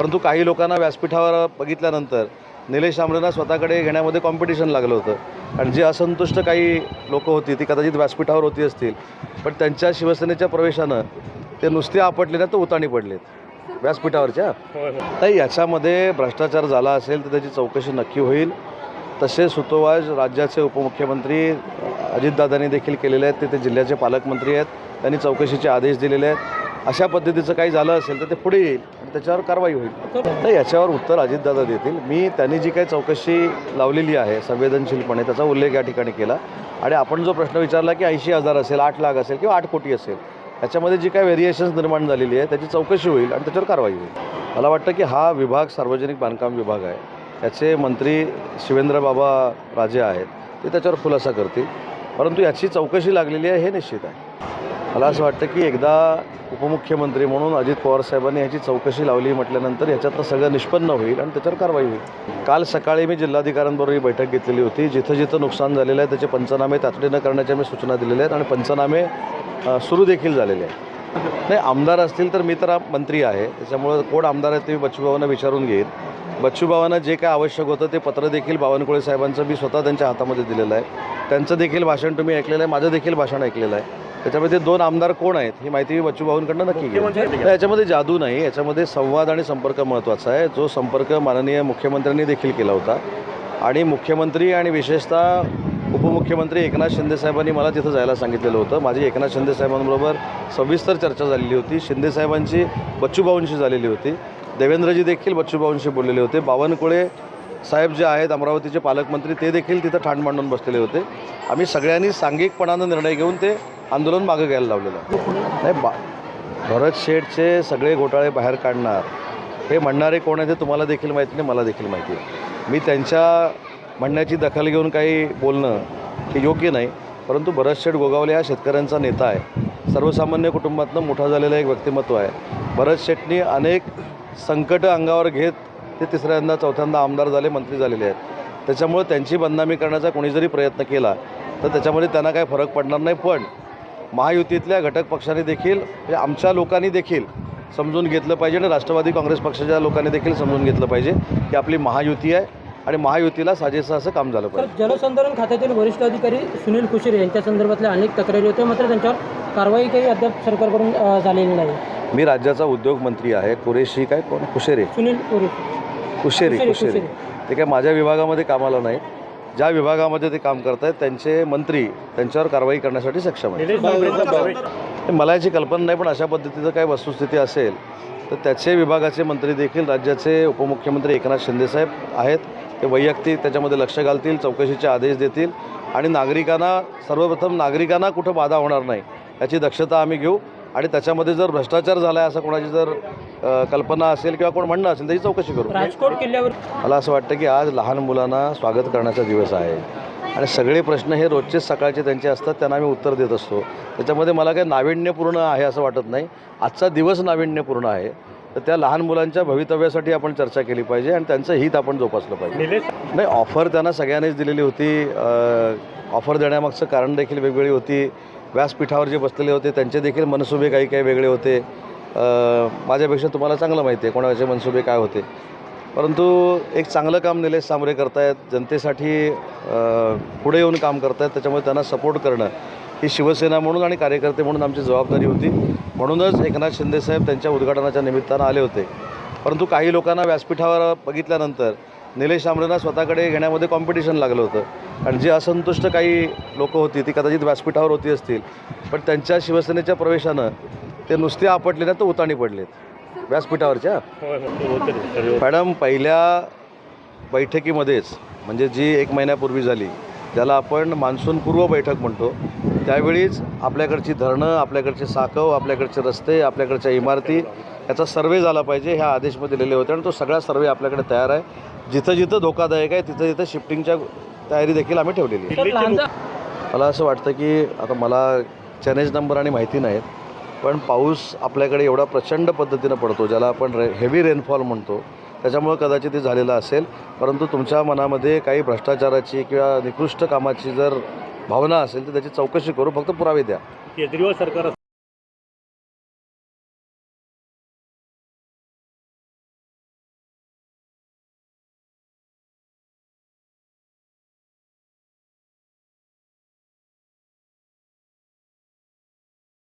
परंतु काही लोकांना व्यासपीठावर बघितल्यानंतर निलेश आंबरेंना स्वतःकडे घेण्यामध्ये कॉम्पिटिशन लागलं होतं. आणि जी असंतुष्ट काही लोक होती ती कदाचित व्यासपीठावर होती असतील. पण त्यांच्या शिवसेनेच्या प्रवेशानं ते नुसते आपटले ना तर उताणी पडलेत. व्यासपीठावरच्या? नाही याच्यामध्ये भ्रष्टाचार झाला असेल तर त्याची चौकशी नक्की होईल. तसे सुतोवाज राज्याचे उपमुख्यमंत्री अजितदादांनी देखील केलेले आहेत. ते ते जिल्ह्याचे पालकमंत्री आहेत. त्यांनी चौकशीचे आदेश दिलेले आहेत. अशा पद्धतीचं काही झालं असेल तर ते पुढे येईल आणि त्याच्यावर कारवाई होईल. तर याच्यावर उत्तर अजितदादा देतील. मी त्यांनी जी काही चौकशी लावलेली आहे संवेदनशीलपणे त्याचा उल्लेख या ठिकाणी केला. आणि आपण जो प्रश्न विचारला की ऐंशी हजार असेल आठ लाख असेल किंवा आठ कोटी असेल त्याच्यामध्ये जी काही व्हेरिएशन्स निर्माण झालेली आहे त्याची चौकशी होईल आणि त्याच्यावर कारवाई होईल. मला वाटतं की हा विभाग सार्वजनिक बांधकाम विभाग आहे. याचे मंत्री शिवेंद्र बाबा राजे आहेत. ते त्याच्यावर खुलासा करतील. परंतु याची चौकशी लागलेली आहे हे निश्चित आहे. मला असं वाटतं की एकदा उपमुख्यमंत्री म्हणून अजित पवार साहेबांनी ह्याची चौकशी लावली म्हटल्यानंतर ह्याच्यातलं सगळं निष्पन्न होईल आणि त्याच्यावर कारवाई होईल. काल सकाळी मी जिल्हाधिकाऱ्यांबरोबर ही बैठक घेतलेली होती. जिथं जिथं नुकसान झालेलं आहे त्याचे पंचनामे तातडीनं करण्याच्या मी सूचना दिलेल्या आहेत आणि पंचनामे सुरू देखील झालेले आहेत. नाही आमदार असतील तर मी तर मंत्री आहे. त्याच्यामुळं कोण आमदार आहे ते मी बच्चूभावांना विचारून घेईन. बच्चूभावांना जे काय आवश्यक होतं ते पत्र देखील बावनकुळे साहेबांचं मी स्वतः त्यांच्या हातामध्ये दिलेलं आहे. त्यांचं देखील भाषण तुम्ही ऐकलेलं आहे माझं देखील भाषण ऐकलेलं आहे. त्याच्यामध्ये दोन आमदार कोण आहेत ही माहिती मी बच्चूभाऊंकडनं नक्की घेईन याच्यामध्ये जादू नाही याच्यामध्ये संवाद आणि संपर्क महत्त्वाचा आहे. जो संपर्क माननीय मुख्यमंत्र्यांनी देखील केला होता. आणि मुख्यमंत्री आणि विशेषतः उपमुख्यमंत्री एकनाथ शिंदेसाहेबांनी मला तिथं जायला सांगितलेलं होतं. माझी एकनाथ शिंदेसाहेबांबरोबर सविस्तर चर्चा झालेली होती. शिंदेसाहेबांची बच्चूभाऊंशी झालेली होती. देवेंद्रजी देखील बच्चूभाऊंशी बोललेले होते. बावनकुळे साहेब जे आहेत अमरावतीचे पालकमंत्री ते देखील तिथं ठाण मांडून बसलेले होते. आम्ही सगळ्यांनी सांघिकपणानं निर्णय घेऊन ते आंदोलन मागं घ्यायला लावलेलं नाही बा भरत शेठचे सगळे घोटाळे बाहेर काढणार हे म्हणणारे कोण आहे ते तुम्हाला देखील माहिती नाही मला देखील माहिती आहे. मी त्यांच्या म्हणण्याची दखल घेऊन काही बोलणं हे योग्य नाही परंतु भरत शेठ गोगावले हा शेतकऱ्यांचा नेता आहे. सर्वसामान्य कुटुंबातनं मोठा झालेला एक व्यक्तिमत्व आहे. भरत शेठनी अनेक संकट अंगावर घेत ते तिसऱ्यांदा चौथ्यांदा आमदार झाले मंत्री झालेले आहेत. त्याच्यामुळे त्यांची बदनामी करण्याचा कोणी जरी प्रयत्न केला तर त्याच्यामध्ये त्यांना काही फरक पडणार नाही. पण महायुतीतल्या घटक पक्षांनी देखील म्हणजे आमच्या लोकांनी देखील समजून घेतलं पाहिजे आणि राष्ट्रवादी काँग्रेस पक्षाच्या लोकांनी देखील समजून घेतलं पाहिजे की आपली महायुती आहे आणि महायुतीला साजेसं असं काम झालं पाहिजे. जलसंधारण खात्यातील वरिष्ठ अधिकारी सुनील कुशेरे यांच्या संदर्भातल्या अनेक तक्रारी होत्या मात्र त्यांच्यावर कारवाई काही अद्याप सरकारकडून झालेली नाही. मी राज्याचा उद्योग मंत्री आहे कुरेशी काय कोण? कुशेरे. सुनील कुशेरी. कुशेरे. ते काय माझ्या विभागामध्ये कामाला नाही. ज्या विभागामध्ये ते काम करत आहेत त्यांचे मंत्री त्यांच्यावर कारवाई करण्यासाठी सक्षम आहेत. मला याची कल्पना नाही पण अशा पद्धतीचं काय वस्तुस्थिती असेल तर त्याचे विभागाचे मंत्री देखील राज्याचे उपमुख्यमंत्री एकनाथ शिंदेसाहेब आहेत. ते वैयक्तिक त्याच्यामध्ये लक्ष घालतील चौकशीचे आदेश देतील आणि नागरिकांना सर्वप्रथम नागरिकांना कुठं बाधा होणार नाही याची दक्षता आम्ही घेऊ. आणि त्याच्यामध्ये जर भ्रष्टाचार झाला आहे असं कोणाची जर अ, कल्पना असेल किंवा कोण म्हणणं असेल त्याची चौकशी करू. राजकोट किल्ल्यावर मला असं वाटतं की आज लहान मुलांना स्वागत करण्याचा दिवस आहे. आणि सगळे प्रश्न हे रोजचेच सकाळचे त्यांचे असतात त्यांना आम्ही उत्तर देत असतो. त्याच्यामध्ये मला काही नाविन्यपूर्ण आहे असं वाटत नाही. आजचा दिवस नाविन्यपूर्ण आहे. तर त्या लहान मुलांच्या भवितव्यासाठी आपण चर्चा केली पाहिजे आणि त्यांचं हित आपण जोपासलं पाहिजे. नाही ऑफर त्यांना सगळ्यांनीच दिलेली होती. ऑफर देण्यामागचं कारण देखील वेगवेगळी होती. व्यासपीठावर जे बसलेले होते त्यांचे देखील मनसुबे काही काही वेगळे होते. माझ्यापेक्षा तुम्हाला चांगलं माहिती आहे कोणाचे मनसुबे काय होते. परंतु एक चांगलं काम निलेश सामरे करतायत जनतेसाठी पुढे येऊन काम करतायत त्याच्यामुळे त्यांना सपोर्ट करणं ही शिवसेना म्हणून आणि कार्यकर्ते म्हणून आमची जबाबदारी होती. म्हणूनच एकनाथ शिंदेसाहेब त्यांच्या उद्घाटनाच्या निमित्तानं आले होते. परंतु काही लोकांना व्यासपीठावर बघितल्यानंतर निलेश आंबरेंना स्वतःकडे घेण्यामध्ये कॉम्पिटिशन लागलं होतं. आणि जी असंतुष्ट काही लोकं होती ती कदाचित व्यासपीठावर होती असतील. पण त्यांच्या शिवसेनेच्या प्रवेशानं ते नुसते आपटले ना तर उताणी पडलेत. व्यासपीठावरच्या? मॅडम पहिल्या बैठकीमध्येच म्हणजे जी एक महिन्यापूर्वी झाली ज्याला आपण मान्सूनपूर्व बैठक म्हणतो त्यावेळीच आपल्याकडची धरणं आपल्याकडचे साकव आपल्याकडचे रस्ते आपल्याकडच्या इमारती याचा सर्वे झाला पाहिजे ह्या आदेशमध्ये दिलेले होते आणि तो सगळा सर्वे आपल्याकडे तयार आहे. जिथं जिथं धोकादायक आहे तिथं तिथं शिफ्टिंगच्या तयारी देखील आम्ही ठेवलेली आहे. मला असं वाटतं की आता मला चॅनेज नंबर आणि माहिती नाहीत. पण पाऊस आपल्याकडे एवढा प्रचंड पद्धतीनं पडतो ज्याला आपण रे हेवी रेनफॉल म्हणतो. त्याच्यामुळं कदाचित ते झालेलं असेल. परंतु तुमच्या मनामध्ये काही भ्रष्टाचाराची किंवा निकृष्ट कामाची जर भावना असेल तर त्याची चौकशी करू फक्त पुरावे द्या. केजरीवाल सरकार